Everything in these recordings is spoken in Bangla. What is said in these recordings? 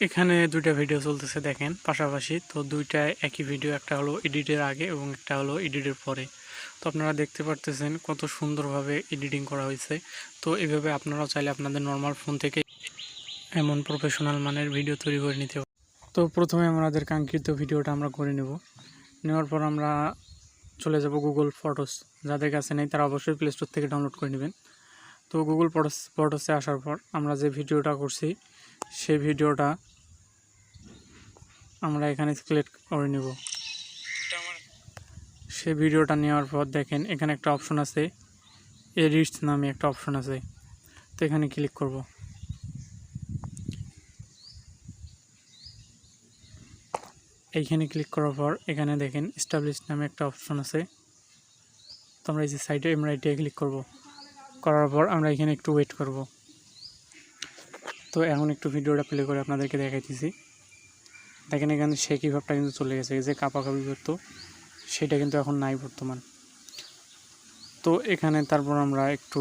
এখানে দুইটা ভিডিও চলতেছে, দেখেন, পাশাপাশি। তো দুইটা একই ভিডিও একটা হলো এডিটের আগে এবং একটা হলো এডিটের পরে। তো আপনারা দেখতে পারতেছেন কত সুন্দরভাবে এডিটিং করা হয়েছে। তো এভাবে আপনারাও চাইলে আপনাদের নর্মাল ফোন থেকে এমন প্রফেশনাল মানের ভিডিও তৈরি করে নিতে। তো প্রথমে আমাদের কাঙ্ক্ষিত ভিডিওটা আমরা করে নেব। নেওয়ার পর আমরা চলে যাব গুগল ফটোস যাদের কাছে নেই, তারা অবশ্যই প্লে স্টোর থেকে ডাউনলোড করে নেবেন। তো গুগল ফটোস ফটোসে আসার পর আমরা যে ভিডিওটা করছি সেই ভিডিওটা আমরা এখানে সিলেক্ট করে নিব। সেই ভিডিওটা নেওয়ার পর দেখেন, এখানে একটা অপশন আছে এডিটস নামে একটা অপশন আছে। তো এখানে ক্লিক করব। এইখানে ক্লিক করার পর এখানে দেখেন স্টাবলিশ নামে একটা অপশন আছে। তো আমরা এই যে সাইডে আমরা এটাই ক্লিক করব। করার পর আমরা এখানে একটু ওয়েট করব। তো এখন একটু ভিডিওটা প্লে করে আপনাদেরকে দেখাইতেছি। দেখেন এখানে সেই ভাবটা কিন্তু চলে গেছে যে কাপাকাপি করতো, সেটা কিন্তু এখন নাই বর্তমান। তো এখানে তারপর আমরা একটু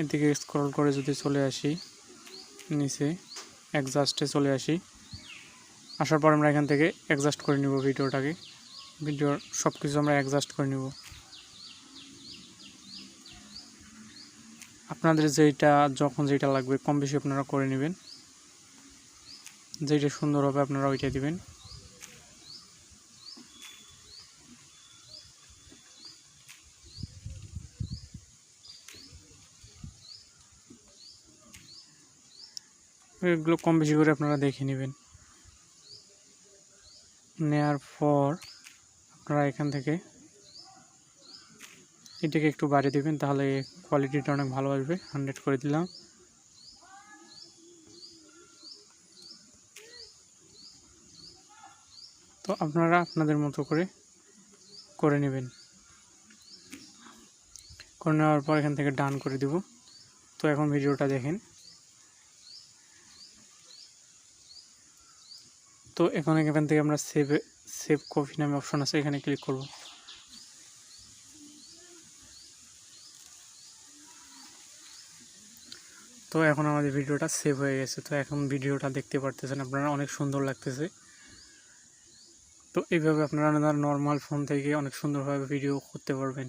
এদিকে স্ক্রল করে যদি চলে আসি, নিচে অ্যাডজাস্টে চলে আসি, আসার পর আমরা এখান থেকে অ্যাডজাস্ট করে নিব ভিডিওটাকে। ভিডিওর সব কিছু আমরা অ্যাডজাস্ট করে নিব। আপনাদের যেইটা, যখন যেটা লাগবে, কম বেশি আপনারা করে নেবেন। যেইটা সুন্দর হবে, আপনারা ওইটা দিবেন। এগুলো কম বেশি করে আপনারা দেখে নেবেন। নেয়ার পর আপনারা এখান থেকে এটাকে একটু বাড়িয়ে দেবেন, তাহলে কোয়ালিটিটা অনেক ভালো আসবে। হান্ড্রেড করে দিলাম। তো আপনারা আপনাদের মতো করে করে নেবেন। করে নেওয়ার পর এখান থেকে ডান করে দিব। তো এখন ভিডিওটা দেখেন। তো এখন এখান থেকে আমরা সেভ সেভ কপি নামে অপশন আছে, এখানে ক্লিক করব। তো এখন আমাদের ভিডিওটা সেভ হয়ে গেছে। তো এখন ভিডিওটা দেখতে পারতেছেন আপনারা, অনেক সুন্দর লাগতেছে। তো এইভাবে আপনারা নর্মাল ফোন থেকে অনেক সুন্দরভাবে ভিডিও করতে পারবেন।